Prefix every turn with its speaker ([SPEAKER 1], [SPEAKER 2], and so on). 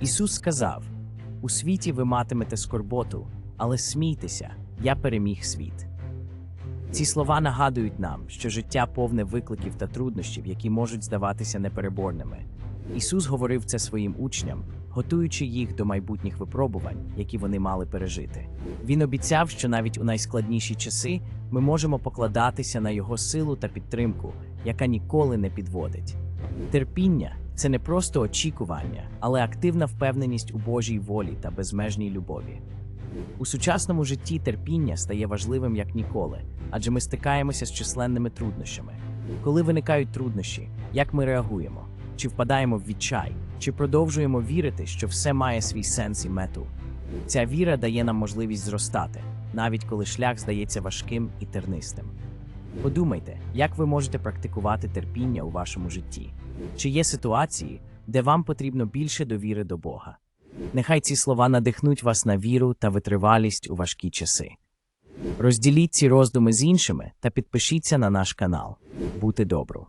[SPEAKER 1] Ісус сказав: У світі ви матимете скорботу, але смійтеся, я переміг світ. Ці слова нагадують нам, що життя повне викликів та труднощів, які можуть здаватися непереборними. Ісус говорив це своїм учням, готуючи їх до майбутніх випробувань, які вони мали пережити. Він обіцяв, що навіть у найскладніші часи ми можемо покладатися на Його силу та підтримку, яка ніколи не підводить. Терпіння це не просто очікування, але активна впевненість у Божій волі та безмежній любові. У сучасному житті терпіння стає важливим як ніколи, адже ми стикаємося з численними труднощами. Коли виникають труднощі, як ми реагуємо? Чи впадаємо в відчай, чи продовжуємо вірити, що все має свій сенс і мету? Ця віра дає нам можливість зростати, навіть коли шлях здається важким і тернистим. Подумайте, як ви можете практикувати терпіння у вашому житті? Чи є ситуації, де вам потрібно більше довіри до Бога? Нехай ці слова надихнуть вас на віру та витривалість у важкі часи. Розділіть ці роздуми з іншими та підпишіться на наш канал. Бути добру!